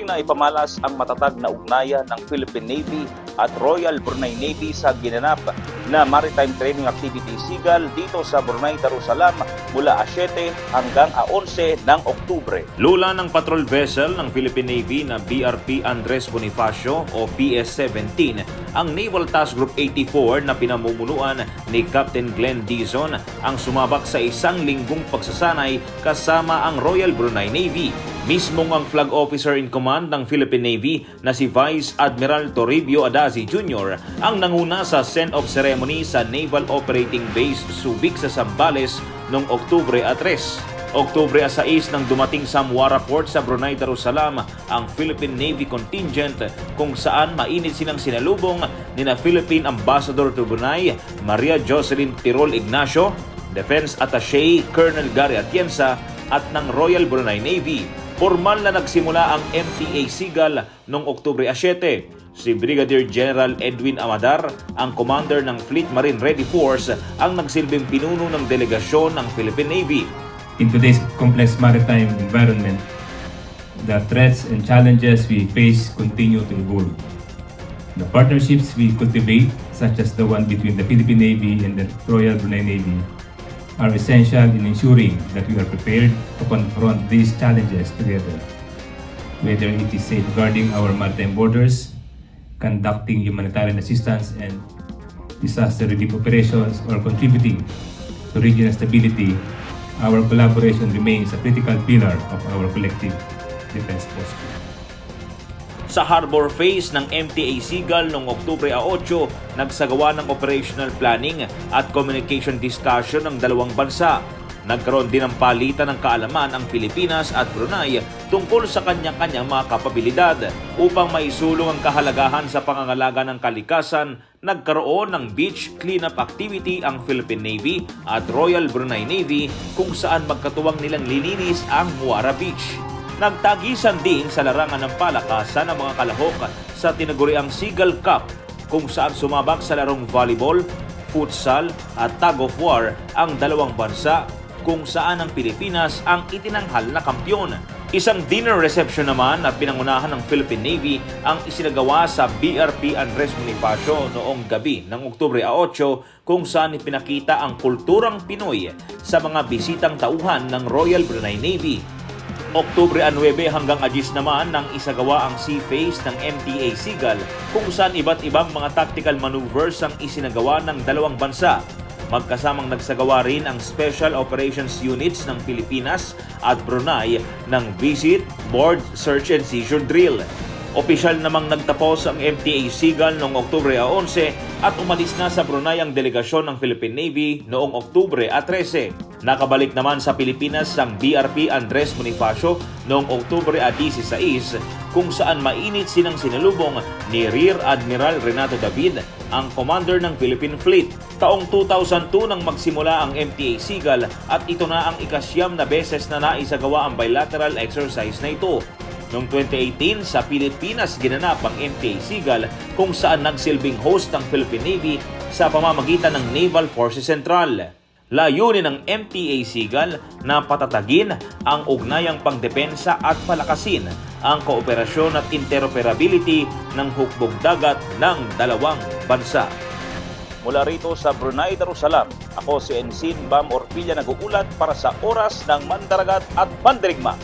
na ipamalas ang matatag na ugnayan ng Philippine Navy at Royal Brunei Navy sa ginanap na Maritime Training Activity Sigal dito sa Brunei Darussalam mula a 7 hanggang a 11 ng Oktubre. Lula ng patrol vessel ng Philippine Navy na BRP Andres Bonifacio o PS-17 ang Naval Task Group 84 na pinamumunuan ni Captain Glenn Dizon ang sumabak sa isang linggong pagsasanay kasama ang Royal Brunei Navy. Mismong ang flag officer in command ng Philippine Navy na si Vice Admiral Toribio Adazi Jr. ang nanguna sa send-off ceremony sa Naval Operating Base Subic sa Zambales noong Oktubre at 3. Oktubre 6 nang dumating sa Muara Port sa Brunei Darussalam ang Philippine Navy contingent kung saan mainit silang sinalubong ni na Philippine Ambassador to Brunei Maria Jocelyn Tirol Ignacio, Defense Attaché Colonel Gary Atienza at ng Royal Brunei Navy. Formal na nagsimula ang MTA Sigal noong Oktubre 7. Si Brigadier General Edwin Amadar, ang commander ng Fleet Marine Ready Force, ang nagsilbing pinuno ng delegasyon ng Philippine Navy. In today's complex maritime environment, the threats and challenges we face continue to evolve. The partnerships we cultivate, such as the one between the Philippine Navy and the Royal Brunei Navy, are essential in ensuring that we are prepared to confront these challenges together. Whether it is safeguarding our maritime borders, conducting humanitarian assistance and disaster relief operations, or contributing to regional stability, our collaboration remains a critical pillar of our collective defense posture. Sa harbor phase ng MTA Sigal noong Oktubre 8, nagsagawa ng operational planning at communication discussion ng dalawang bansa. Nagkaroon din ng palitan ng kaalaman ang Pilipinas at Brunei tungkol sa kanya-kanyang mga kapabilidad upang maisulong ang kahalagahan sa pangangalaga ng kalikasan. Nagkaroon ng beach cleanup activity ang Philippine Navy at Royal Brunei Navy kung saan magkatuwang nilang lilinis ang Muara Beach. Nagtagisan din sa larangan ng palakasan ng mga kalahok sa tinaguriang Seagull Cup kung saan sumabak sa larong volleyball, futsal at tug of war ang dalawang bansa kung saan ang Pilipinas ang itinanghal na kampyon. Isang dinner reception naman na pinangunahan ng Philippine Navy ang isinagawa sa BRP Andres Bonifacio noong gabi ng Oktubre 8 kung saan ipinakita ang kulturang Pinoy sa mga bisitang tauhan ng Royal Brunei Navy Oktubre 9 hanggang 10 naman nang isagawa ang sea phase ng MTA Sigal kung saan iba't ibang mga tactical maneuvers ang isinagawa ng dalawang bansa. Magkasamang nagsagawa rin ang Special Operations Units ng Pilipinas at Brunei ng Visit, Board, Search and Seizure Drill. Opisyal namang nagtapos ang MTA Sigal noong Oktubre 11 at umalis na sa Brunei ang delegasyon ng Philippine Navy noong Oktubre 13. Nakabalik naman sa Pilipinas ang BRP Andres Bonifacio noong Oktubre 16 kung saan mainit sinang sinalubong ni Rear Admiral Renato David, ang commander ng Philippine Fleet. Taong 2002 nang magsimula ang MTA Sigal at ito na ang ikasyam na beses na naisagawa ang bilateral exercise na ito. Noong 2018, sa Pilipinas ginanap ang MTA Sigal kung saan nagsilbing host ang Philippine Navy sa pamamagitan ng Naval Forces Central. Layunin ng MTA Sigal na patatagin ang ugnayang pangdepensa at palakasin ang kooperasyon at interoperability ng hukbong dagat ng dalawang bansa. Mula rito sa Brunei Darussalam, ako si Ensign Bam Orpilla nag-uulat para sa Oras ng Mandaragat at Mandirigma.